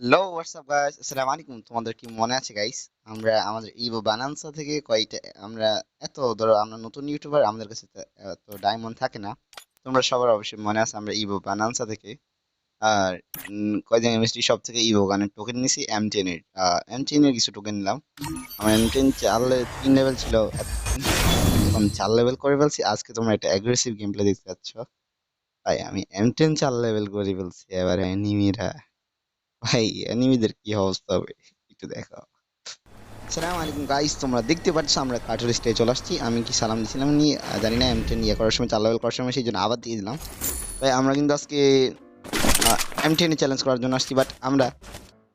Hello WhatsApp guys আসসালামু আলাইকুম তোমাদের কি মনে আছে গাইস আমরা আমাদের ইভো বানান্সা থেকে কয়টা, আমরা এত ধরো, আমরা নতুন ইউটিউবার আমাদের কাছে এত ডায়মন্ড থাকে না। তোমরা সবার অবশ্যই মনে আছে আমরা ইভো বানান্সা থেকে। আর কয়দিন এমএসটি সব থেকে ইভো গানের টোকেন নিছি? এম টেন এর। এম টেন এর কিছু টোকেন নিলাম। আমার এম টেন চার তিন লেভেল ছিল। এখন চার লেভেল করে ফেলছি। আজকে তোমরা একটা অ্যাগ্রেসিভ গেম দেখতে পাচ্ছ ভাই, আমি এম টেন চার লেভেল করে ফেলছি, এবার এনিমিরা। ভাই অ্যানিমিদের কি অবস্থা হবে একটু দেখো আসসালামু আলাইকুম গাইস তোমরা দেখতে পাচ্ছ আমরা কার্টুন স্টে চলে আসছি। আমি কি সালাম দিছিলাম নি? জানি না এম টেন ইয়ে করার সময় চার লেভেল করার সময়, সেই জন্য আবার দিয়ে দিলাম। ভাই, আমরা কিন্তু আজকে এম টেনে চ্যালেঞ্জ করার জন্য আসছি বাট আমরা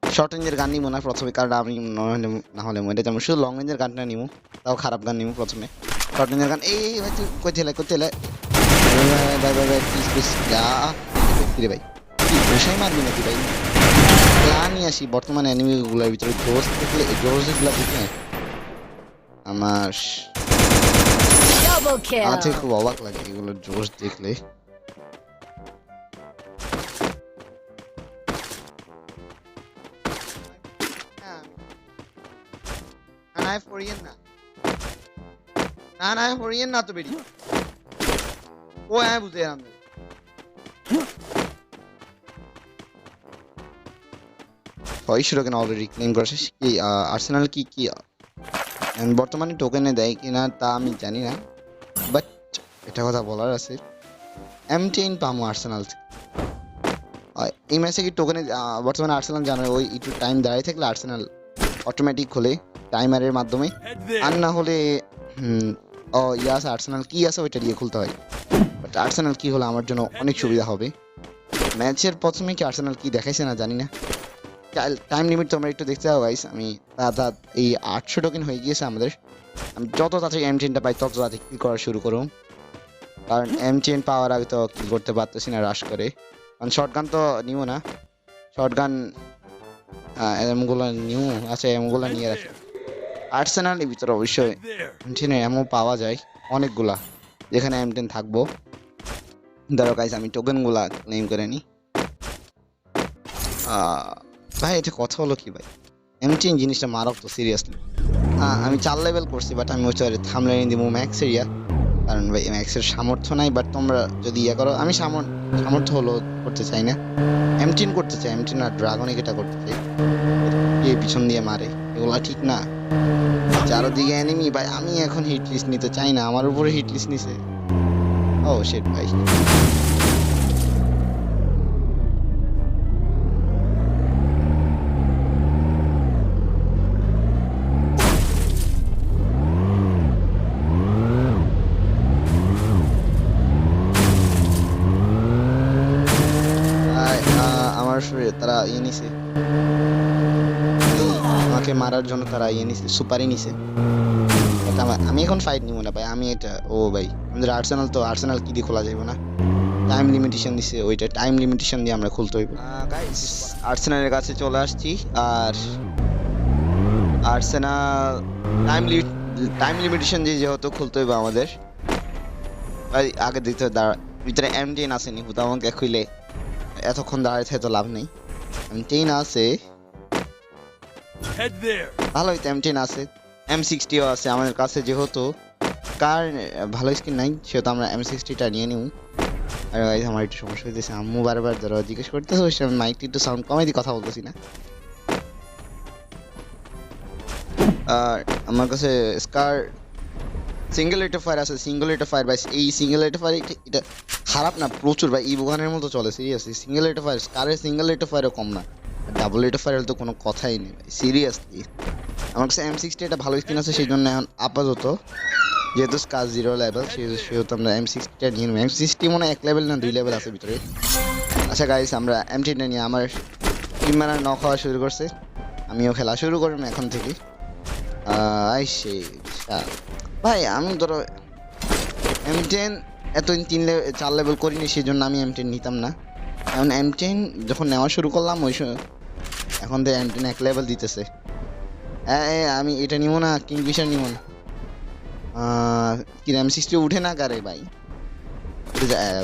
শর্ট রেঞ্জের গান নিবো না প্রথমে, কারণ আমি না হলে না হলে মরে যাব। শুধু লং রেঞ্জের গানটা নিবো, তাও খারাপ গান নিবো প্রথমে। শর্ট রেঞ্জের গান, এই ভাই, তুই কই থেলে কই থেলে ভাই ভাই ভাই প্লিজ প্লিজ যা ভাই। কি বসাই মারবি নাকি, ভাই? প্ল্যানই আসি বর্তমানে অ্যানিমেগুলোর ভিতরে জোস দেখলে জোসগুলো দেখলে আমার আমার থেকে খুব অবাক লাগে এগুলো জোস দেখলে। না ফরিয়েন না। না না ফরিয়েন না তো বেরিয়ে ও হ্যাঁ বুঝে গেলাম ছয়শো টোকেন অলরেডি ক্লেম করেছে কি আর্সেনাল কি কি বর্তমানে টোকেনে দেয় কিনা তা আমি জানি না। বাট এটা কথা বলার আছে। এম টেন পামো আর্সেনাল। এই ম্যাচে কি টোকেনে বর্তমানে আর্সেনাল জানো, ওই একটু টাইম দাঁড়িয়ে থাকলে আর্সেনাল অটোমেটিক খোলে টাইমারের মাধ্যমে। আর না হলে ও ইয়ে আছে আর্সেনাল কি আছে ওইটা দিয়ে খুলতে হয়। বাট আর্সেনাল কি হলে আমার জন্য অনেক সুবিধা হবে। ম্যাচের প্রথমে কি আর্সেনাল কি দেখাইছে না জানি না। টাইম লিমিট তোমরা একটু দেখতে পাও গাইস আমি দাদা এই আটশো টোকেন হয়ে গিয়েছে আমাদের। আমি যত তাড়াতাড়ি এম টেনটা পাই, তত তাড়াতাড়ি কিল করা শুরু করুন কারণ এম টেন পাওয়ার আগে তো কিল করতে পারতেছি না রাশ করে। কারণ শর্ট গান তো নিব না। শর্ট গান এমগুলো নিউ আচ্ছা এমগুলো নিয়ে রাখি। আর্সেনালের ভিতরে অবশ্যই টেনের এমও পাওয়া যায়। অনেকগুলা। যেখানে এম টেন থাকব। ধরো গাইস আমি টোকেনগুলা ক্লেম করে নিই ভাই, এটা কথা হলো কি ভাই? এমটিন জিনিসটা মারক তো সিরিয়াসলি হ্যাঁ আমি চার লেভেল করছি বাট আমি হচ্ছে থামলে নিয়ে দিব ম্যাক্স এরিয়া কারণ ভাই ম্যাক্সের সামর্থ্য নাই বাট তোমরা যদি ইয়ে করো, আমি সামর- সামর্থ্য হলো করতে চাই না। এমটিন করতে চাই এমটিন আর ড্রাগনিক এটা করতে চাই। কে পিছন দিয়ে মারে, এগুলা ঠিক না। চারোদিকে এনিমি ভাই, আমি এখন হিট লিস্ট নিতে চাই না, আমার উপরে হিট লিস্ট নিছে। ও শেট ভাই। তারা ইয়ে নিছে সুপারি নিছে আমি এখন ফাইট নিব না ভাই, আমি এটা, ও ভাই, আমাদের আর্সেনাল তো আর্সেনাল কি দিয়ে খোলা যাবে না? টাইম লিমিটেশন দিছে, ওইটা টাইম লিমিটেশন দিয়ে আমরা খুলতে হইব। আর্সেনালের কাছে চলে আসছি, আর Arsenal time limit time limitation দিয়ে যেহেতু খুলতে হইব আমাদের, ভাই, আগে হবে, দাঁড়া, ভিতরে এম টেন আসেনি হুতা আমাকে খুইলে এতক্ষণ থাকে তো লাভ নেই। এম টেন আছে Head there. ভালো হইতো এম টেন আছে। এম সিক্সটিও আছে আমাদের কাছে যেহেতু। কার ভালো স্কিন নাই, সেহেতু আমরা এম সিক্সটিটা নিয়ে নিব। আর আমার একটু সমস্যা হইতেছে। আম্মু বারবার ধরো জিজ্ঞেস করতেছে ওই সময় মাইকটি একটু সাউন্ড কমাই দিয়ে কথা বলতেছি না। আর আমার কাছে স্কার সিঙ্গেল রেট ফায়ার আছে সিঙ্গেল রেট ফায়ার ভাই এই সিঙ্গেল রেট ফায়ার এটা খারাপ না, প্রচুর, ভাই, এই বোগানের মতো চলে সিরিয়াসলি সিঙ্গেল রেট ফায়ার স্কারের সিঙ্গেল রেট ফায়ারও কম না। ডাবল রেট ফায়ার তো কোনো কথাই নেই সিরিয়াসলি আমার কাছে এম সিক্সটি একটা ভালো স্কিন আছে সেই জন্য এখন আপাতত যেহেতু স্কার জিরো লেভেল সেহেতু আমরা এম সিক্সটিটা নিয়ে নেব। এম সিক্সটি মনে এক লেভেল না দুই লেভেল আছে ভিতরে। আচ্ছা গাইস আমরা এম টিটা নিয়ে আমার টিম ম্যানার নক হওয়া শুরু করছে। আমিও খেলা শুরু করলাম এখন থেকে। আই সে ভাই, আমি ধরো এম টেন এতদিন তিন লেভেল চার লেভেল করিনি সেই জন্য আমি এম টেন নিতাম না। এখন এম টেন যখন নেওয়া শুরু করলাম, ওই এখন তো এম টেন এক লেভেল দিতেছে। হ্যাঁ আমি এটা নিব না কিং কিংফিশার নিব না। আহ, কি এম সিক্সটি উঠে না কারে ভাই?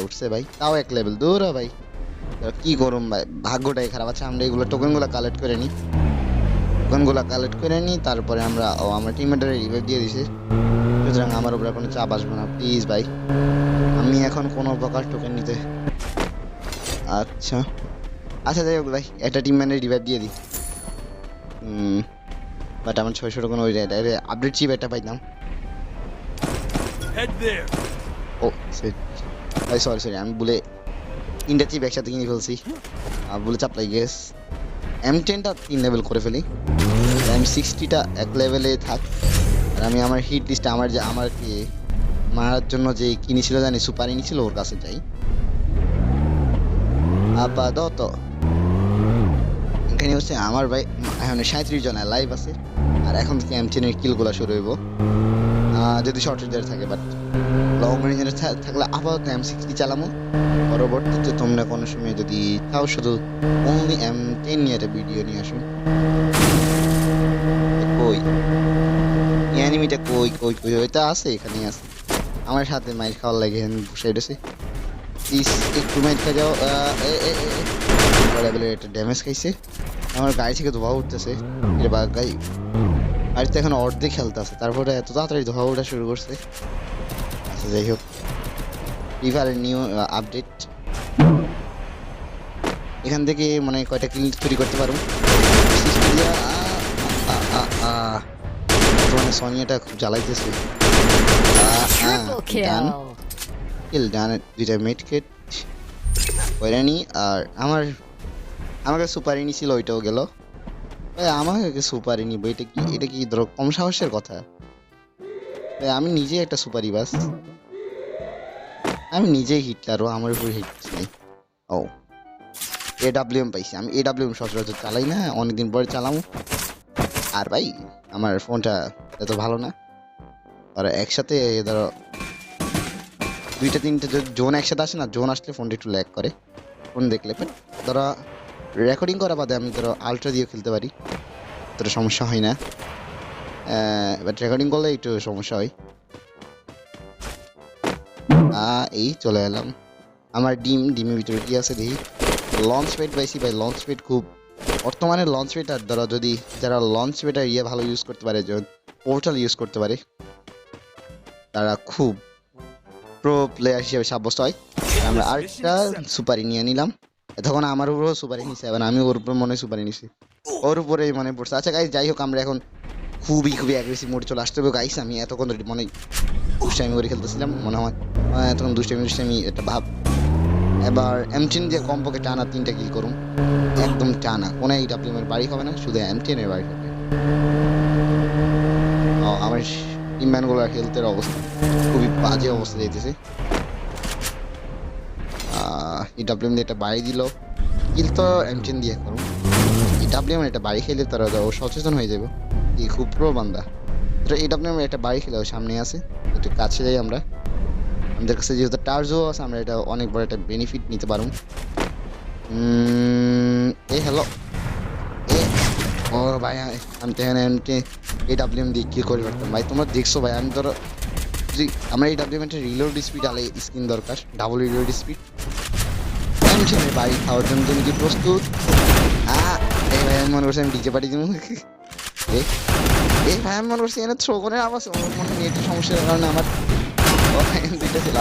উঠছে ভাই। তাও এক লেভেল দূর ভাই। কি করুম ভাই ভাগ্যটাই খারাপ। আছে আমরা এগুলো টোকেনগুলো কালেক্ট করে নিই টোকেনগুলো কালেক্ট করে নিই তারপরে আমরা ও আমার টিমমেটের রিভাইভ দিয়ে দিছে। সুতরাং আমার উপরে কোনো চাপ আসবে না প্লিজ ভাই। আমি এখন কোনো প্রকার টোকেন নিতে আচ্ছা। আচ্ছা যাই হোক ভাই একটা টিম ম্যানের রিভাইভ দিয়ে দিই। বাট আমার ছয়শো টোকেন ওই আপডেট চিপ একটা পাইতাম। ও ভাই সরি সরি আমি বলে ইন্ডিয়া চিপ একসাথে কিনে ফেলছি। আর বলে চাপলাই গেস এম টেনটা তিন লেভেল করে ফেলি। এম সিক্সটিটা এক লেভেলে থাক। আর আমি আমার হিট লিস্টটা আমার যে আমার কি মারার জন্য যে কিনেছিল জানি সুপার ছিল ওর কাছে যাই। আপাতত এখানে হচ্ছে আমার ভাই, এখন সাঁত্রিশ জন লাইভ আছে। আর এখন থেকে এম টেনের কিলগুলো শুরু হইব। যদি শর্ট রেঞ্জের থাকে বাট লং রেঞ্জের থাকলে আপাতত এম সিক্সটি চালামো। পরবর্তীতে তোমরা কোনো সময় যদি চাও, শুধু অনলি এম টেন নিয়ে একটা ভিডিও নিয়ে আসো। কই? অ্যানিমিটা কই কই কই? ওইটা আছে, এখানেই আছে। আমার সাথে মাইর খাওয়ার লাগে বসে রয়েছে প্লিজ একটু মাইর খা যাও। আহ, এ এ এ এ। বলে বলে একটা ড্যামেজ খাইছে। আমার গাড়ি থেকে ধোয়া উঠতেছে। এটা বা গাড়ি গাড়িতে এখন অর্ধেক খেলতে আছে। তারপরে এত তাড়াতাড়ি ধোয়া ওঠা শুরু করছে। আচ্ছা যাই হোক। রিভারের নিউ আপডেট এখান থেকে মানে কয়টা কিল চুরি করতে পারব? বর্তমানে সোনিয়াটা খুব জ্বালাইতেছে। kill. কিল ডান দুইটা মিড কিট কইরানি আর আমার আমার কাছে ছিল, ওইটাও গেল। ভাই, আমার কাছে সুপার ইনি এটা কি এটা কি ধরো কম সাহসের কথা আমি নিজে একটা সুপারি বাস আমি নিজেই হিটলারও আমার উপর হিট নেই ও। এডাব্লিউএম পাইছি। আমি এডাব্লিউএম সচরাচর চালাই না, অনেকদিন পরে চালামো। আর ভাই, আমার ফোনটা এত ভালো না। আর একসাথে, ধরো দুইটা, তিনটে জোন একসাথে আসে না, জোন আসলে ফোনটা একটু ল্যাগ করে। ফোন দেখলে বাট ধরো রেকর্ডিং করা বাদে আমি ধরো আলট্রা দিয়ে খেলতে পারি। তোর সমস্যা হয় না। বাট রেকর্ডিং করলে একটু সমস্যা হয়। এই চলে এলাম। আমার ডিম, ডিমের ভিতরে কি আছে দেখি। লঞ্চ পেড পাইছি ভাই লঞ্চ পেড খুব বর্তমানে লঞ্চ পেটার ধরো যদি যারা লঞ্চ পেটার ইয়ে ভালো ইউজ করতে পারে পোর্টাল ইউজ করতে পারে, তারা খুব প্রো প্লেয়ার হিসেবে সাব্যস্ত হয়। আমরা আরেকটা সুপারি নিয়ে নিলাম। তখন আমার উপরেও সুপারি নিছে এবার আমি ওর উপর মনে হয় সুপারি নিছি। ওর উপরেই মনে পড়ছে। আচ্ছা গাইস যাই হোক আমরা এখন খুবই খুবই অ্যাগ্রেসিভ মোড চলে আসতে হবে। গাইস আমি এতক্ষণ ধরে মনে দুষ্টামি করে খেলতেছিলাম মনে হয় এতক্ষণ দুষ্টামি দুষ্টামি একটা ভাব। এবার এমটিন দিয়ে কমপক্ষে টানা তিনটা কিল করুন। একদম টানা। কোনো এই ডাব্লিউমের বাড়ি হবে না শুধু এমটিনের বাড়ি হবে। ও, আমার টিম ম্যানগুলোর হেলথের অবস্থা খুবই বাজে অবস্থা যেতেছে এই ডাব্লিউএম দিয়ে একটা বাড়ি দিল। কিল তো এমটিন দিয়ে করুন এই ডাব্লিউএম একটা বাড়ি খেলে তারা ও সচেতন হয়ে যাবে। এই খুব প্রো বান্দা। তো এই ডাব্লিউএম একটা বাড়ি খেলে সামনে আছে। একটু কাছে যাই আমরা। আমাদের কাছে যেহেতু টার্জো আছে, আমরা এটা অনেক বড় একটা বেনিফিট নিতে পারব। এ হ্যালো ও ভাই আমি- আমি তো এখানে এমটি এই ডাব্লিউএম দিয়ে কি করে পারতাম ভাই তোমরা দেখছ ভাই আমি ধরো যদি আমরা এই ডাব্লিউএম একটা রিলোড স্পিড আলে স্ক্রিন দরকার ডাবল রিলোড স্পিড টেনশনের বাড়ি খাওয়ার জন্য তুমি কি প্রস্তুত আ এই ভাই আমি মনে করছি আমি ডিজে পার্টি দিব এই ভাই আমি মনে করছি এনে থ্রো করে আবার মনে নেটের সমস্যার কারণে আমার দুইটা ছিল।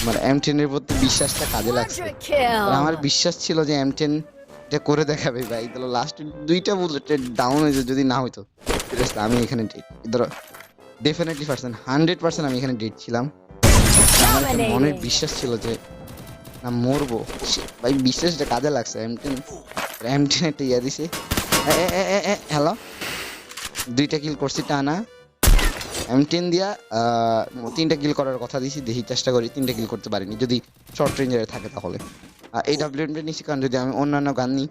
আমার এম টেনের প্রতি বিশ্বাসটা কাজে লাগছে আমার বিশ্বাস ছিল যে এম টেন এটা করে দেখাবে ভাই। তাহলে লাস্ট দুইটা বুলেট ডাউন হয়েছে যদি না হইতো। আমি এখানে। ধরো ডেফিনেটলি পার্সেন্ট হান্ড্রেড পার্সেন্ট আমি এখানে ডেট ছিলাম। আমার একটা মনের বিশ্বাস ছিল যে না মরবো। ভাই বিশ্বাসটা কাজে লাগছে। এম টেন এম টেন একটা ইয়ে দিছে। হ্যালো দুইটা কিল করছি টানা। এম টেন দিয়া তিনটা কিল করার কথা দিছি দেখি চেষ্টা করি। তিনটা কিল করতে পারিনি। যদি শর্ট রেঞ্জে থাকে তাহলে। এই ডাব্লিউএমটা নিচ্ছি কারণ যদি আমি অন্যান্য গান নিই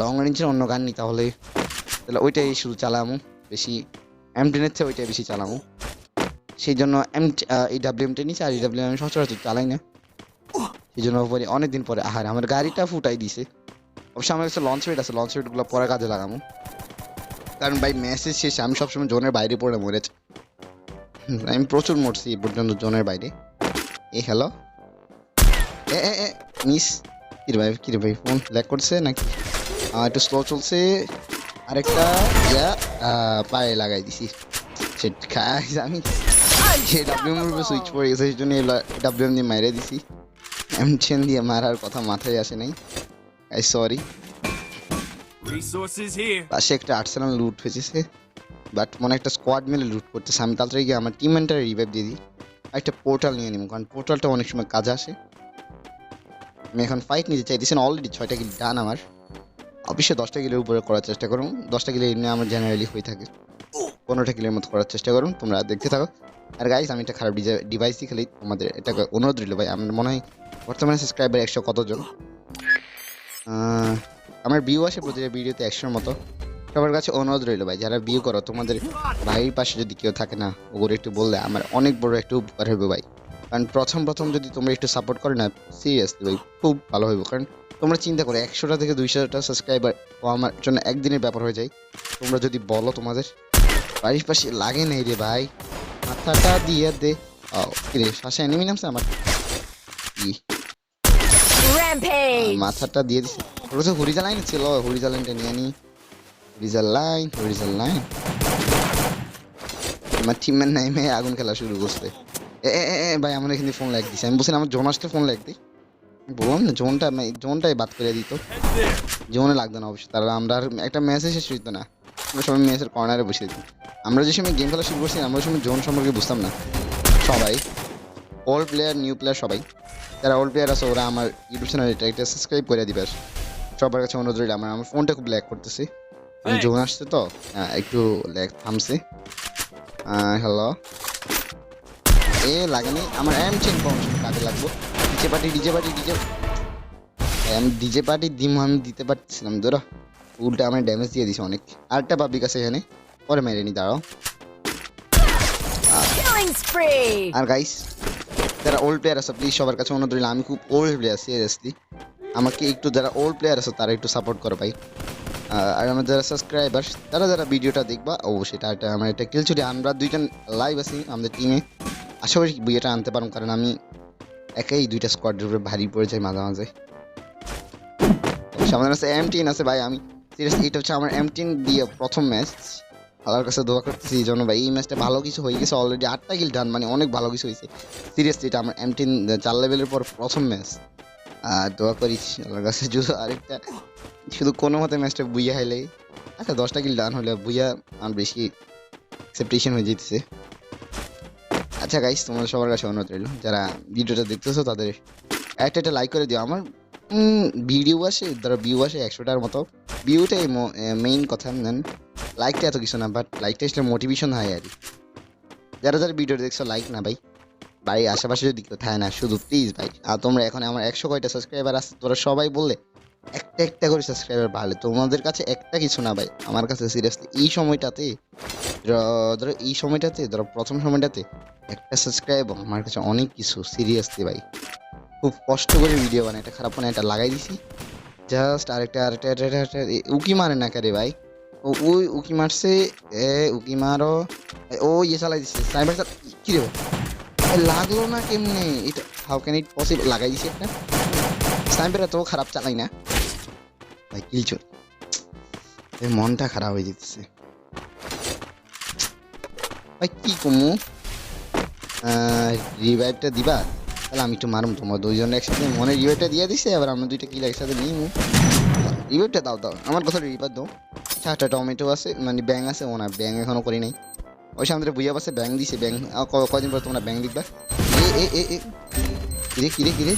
লং রেঞ্জের অন্য গান নিই তাহলে তাহলে ওইটাই শুধু চালামু, বেশি এম টেনের থেকে ওইটাই বেশি চালামু। সেই জন্য এম এই ডাব্লিউএমটা নিচ্ছি আর এই ডাব্লিউএম আমি সচরাচর চালাই না। সেই জন্য পরে অনেকদিন পরে, আহার, আমার গাড়িটা ফুটাই দিছে। অবশ্য আমার কাছে লঞ্চ পেড আছে লঞ্চ পেডগুলো পরে কাজে লাগামু। কারণ ভাই মেসেজ শেষে আমি সবসময় জোনের বাইরে পড়ে মরেছি আমি প্রচুর মরছি এই পর্যন্ত জোনের বাইরে। এ হ্যালো এ এ মিস কি রে ভাই কি রে ভাই ফোন ল্যাগ করছে নাকি? একটু স্লো চলছে। আরেকটা ইয়া পায়ে লাগাই দিছি। সেট খাই আমি ডাব্লিউ এর সুইচ পড়ে গেছে সেই জন্য ডাব্লিউ এম দিয়ে মাইরে দিছি। এমটেন দিয়ে মারার কথা মাথায় আসে নাই। আই সরি পাশে একটা আর্সেনাল লুট হয়েছে বাট মনে একটা স্কোয়াড মিলে লুট করতেছে। আমি তাড়াতাড়ি গিয়ে আমার টিম মেন্টারে রিভাইভ দিয়ে দিই। একটা পোর্টাল নিয়ে নিব কারণ পোর্টালটা অনেক সময় কাজে আসে। আমি এখন ফাইট নিতে চাইতেছি না অলরেডি ছয়টা কিল ডান আমার। অবশ্যই দশটা কিলের উপরে করার চেষ্টা করুন। দশটা কিলো এমনি আমার জেনারেলি হয়ে থাকে। পনেরোটা কিলের মতো করার চেষ্টা করুন, তোমরা দেখতে থাকো। আর গাইস আমি একটা খারাপ ডিভাইস দিয়ে খেলি, তোমাদের এটাকে অনুরোধ রইল ভাই, আমার মনে হয় বর্তমানে সাবস্ক্রাইবার একশো কতজন? আমার ভিউ আসে প্রতিটা ভিডিওতে একশোর মতো। সবার কাছে অনুরোধ রইল ভাই, যারা ভিউ করো, তোমাদের ভাইয়ের পাশে যদি কেউ থাকে না, ওগুলো একটু বললে আমার অনেক বড় একটু উপকার হবে ভাই। কারণ প্রথম প্রথম যদি তোমরা একটু সাপোর্ট করো না সিরিয়াসলি ভাই খুব ভালো হইব। কারণ তোমরা চিন্তা করো একশোটা থেকে দুইশোটা সাবস্ক্রাইবার আমার জন্য একদিনের ব্যাপার হয়ে যায়। তোমরা যদি বলো তোমাদের বাড়ির পাশে লাগে নাই রে ভাই। মাথাটা দিয়ে দে। কিরে শ্বাসে এনিমি নামছে আমার? মাথাটা দিয়ে দিছে। ওটা তো হরিজা লাইন ছিল হরিজা লাইনটা নিয়ে নি। হরিজা লাইন হরিজা লাইন আমার টিমের নাইমে আগুন খেলা শুরু করছে। ভাই আমার এখানে ফোন লাগ দিছে। আমি বলছিলাম আমার জোন আসতে ফোন লাগ দিই বললাম না জোনটা জোনটাই বাদ করে দিত। জোনে লাগতো না অবশ্যই। তাহলে আমরা আর একটা ম্যাচে শেষ হইতো না। আমরা সবাই ম্যাচের কর্নারে বসে দিতাম। আমরা যে সময় গেম খেলা শুরু করছি আমরা ওই সময় জোন সম্পর্কে বুঝতাম না। সবাই। ওল্ড প্লেয়ার নিউ প্লেয়ার সবাই। যারা ওল্ড প্লেয়ার আছে ওরা আমার ইউটিউব চ্যানেল এটা একটা সাবস্ক্রাইব করে দিবে সবার কাছে অনুরোধ রইল আমার আমার ফোনটা খুব ল্যাগ করতেছে। আমি জোন আসছে তো? হ্যাঁ, একটু ল্যাগ থামছে। হ্যালো এ লাগেনি। আমার এম চেন কমিশন কাজে লাগবো। DJ party DJ party DJ আমি ডিজে পার্টি দিম আমি দিতে পারছিলাম ধরো। উল্টা আমার ড্যামেজ দিয়ে দিছে অনেক। আরেকটা পাবলিক আছে এখানে। পরে মেরে নি দাঁড়াও। আর গাইস যারা ওল্ড প্লেয়ার আছে প্লিজ সবার কাছে অনুরোধ আমি খুব ওল্ড প্লেয়ার সিরিয়াসলি আমাকে একটু যারা ওল্ড প্লেয়ার আছে তারা একটু সাপোর্ট করো ভাই। আর আমার যারা সাবস্ক্রাইবার তারা যারা ভিডিওটা দেখবা ও সেটা একটা আমার একটা কিল ছুটি আমরা দুইজন লাইভ আছি আমাদের টিমে আশা করি বিয়েটা আনতে পারব, কারণ আমি একাই দুইটা স্কোয়াডের উপরে ভারী পড়ে যাই মাঝে মাঝে। অবশ্য আমাদের কাছে এম টিন আছে ভাই, আমি সিরিয়াসলি এটা হচ্ছে আমার এম টিন দিয়ে প্রথম ম্যাচ আল্লাহর কাছে দোয়া করতেছি জন্য ভাই, এই ম্যাচটা ভালো কিছু হয়ে গেছে অলরেডি আটটা কিল ডান মানে অনেক ভালো কিছু হয়েছে। সিরিয়াসলি এটা আমার এম টিন চার লেভেলের পর প্রথম ম্যাচ আর দোয়া করিস আল্লাহর কাছে যদি আরেকটা, শুধু কোনো মতে ম্যাচটা বুইয়া হাইলে আচ্ছা দশটা কিল ডান হলে বুইয়া আর বেশি অ্যাকসেপ্টেশন হয়ে যেতেছে। আচ্ছা গাইস তোমাদের সবার কাছে অনুরোধ রইল, যারা ভিডিওটা দেখতেছো, তাদের একটা একটা লাইক করে দিও। আমার ভিডিও আসে, ধরো ভিউ আসে একশোটার মতো। ভিউটাই মেইন কথা নেন লাইকটা এত কিছু না বাট লাইকটা আসলে মোটিভেশন হয় আর। যারা যারা ভিডিও দেখছ লাইক না, ভাই। ভাই, আশেপাশে যদি কেউ থাকে না, শুধু প্লিজ ভাই। আর তোমরা এখন আমার একশো কয়টা সাবস্ক্রাইবার আছে, তোরা সবাই বললে একটা একটা করে সাবস্ক্রাইবার বাড়লে। তোমাদের কাছে একটা কিছু না ভাই, আমার কাছে সিরিয়াসলি এই সময়টাতে, ধরো- এই সময়টাতে, ধরো প্রথম সময়টাতে একটা সাবস্ক্রাইব আমার কাছে অনেক কিছু সিরিয়াসলি ভাই। খুব কষ্ট করে ভিডিও বানাই এটা খারাপ বানাই এটা লাগাই দিছি। জাস্ট আরেকটা আরেকটা উকি মারে না কারে ভাই। ও ওই উকি মারছে, এ উকি মারো ও ইয়ে চালাই দিচ্ছে সাইবার কি রে লাগল না কেমনে? এটা হাউ ক্যান ইট পসিবল লাগাই দিছি একটা। স্নাইপার এত খারাপ চালাই না। ভাই কিল চল মনটা খারাপ হয়ে যেতেছে। ভাই কি কমু? রিভাইভটা দিবা? তাহলে আমি একটু মারুম তোমার দুইজন একসাথে। মনে রিভাইভটা দিয়ে দিছে আবার আমরা দুইটা কিল একসাথে নিই। রিভাইভটা দাও দাও। আমার কথা রিভাইভ দাও। চারটা টমেটো আছে মানে ব্যাং আছে ও না ব্যাং এখনও করি নাই। ওই সামনে বুঝা পাশে ব্যাং দিছে ব্যাং কদিন পর তোমরা ব্যাং দেখবা? এ এ এ এ। কিরে কিরে কিরে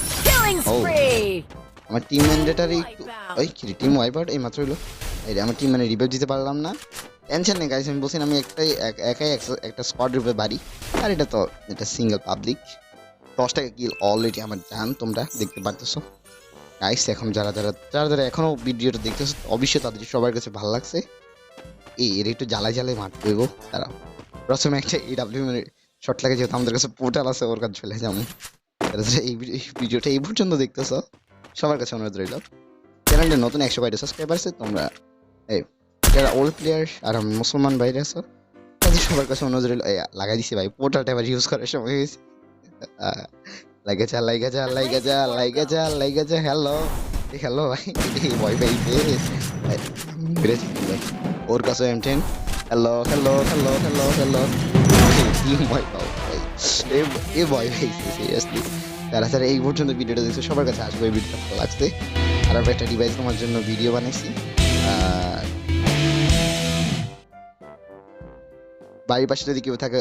spree. আমার টিম ম্যান্ডেটারি একটু ওই কিরে টিম ওয়াইপ আউট এই মাত্র হলো এই আমার টিম মানে রিভাইভ দিতে পারলাম না। টেনশন নেই গাইস আমি বলছিলাম আমি একটাই এক- একাই একটা স্কোয়াড রূপে বাড়ি। আর এটা তো এটা সিঙ্গেল পাবলিক দশ টাকা কিল অলরেডি আমার জান, তোমরা দেখতে পারতেছো। গাইস এখন যারা যারা যারা যারা এখনও ভিডিওটা দেখতেছো, অবশ্যই তাদের সবার কাছে ভালো লাগছে। এই, এর একটু জ্বালায় জ্বালাই মারতে গো তারা প্রথমে একটা এই ডাব্লিউ শর্ট লাগে যেহেতু আমাদের কাছে পোর্টাল আছে, ওর কাছে চলে এই এই ভিডিওটা এই পর্যন্ত দেখতেছো। সবার কাছে অনুরোধ রইল। চ্যানেলটা নতুন একশো কয়টা সাবস্ক্রাইবার আছে, তোমরা এই, যারা ওল্ড প্লেয়ার আর মুসলমান বাইরে আছো, তাদের সবার কাছে অনুরোধ রইল লাগাই দিছি ভাই পোর্টালটা এবার ইউজ করার সময় হয়েছে। যা, লাইগা যা লাইগা যা হ্যালো হ্যালো ভাই ফিরেছি ভাই ওর কাছে M ten hello hello hello hello hello ভয় পাও ভাই? এ ভয় পাইছে সিরিয়াসলি যারা যারা এই পর্যন্ত ভিডিওটা দেখছে, সবার কাছে আসবে এই ভিডিওটা ভালো লাগছে। আর আমরা একটা ডিভাইস তোমার জন্য ভিডিও বানাইছি। বাড়ির পাশে যদি কেউ থাকে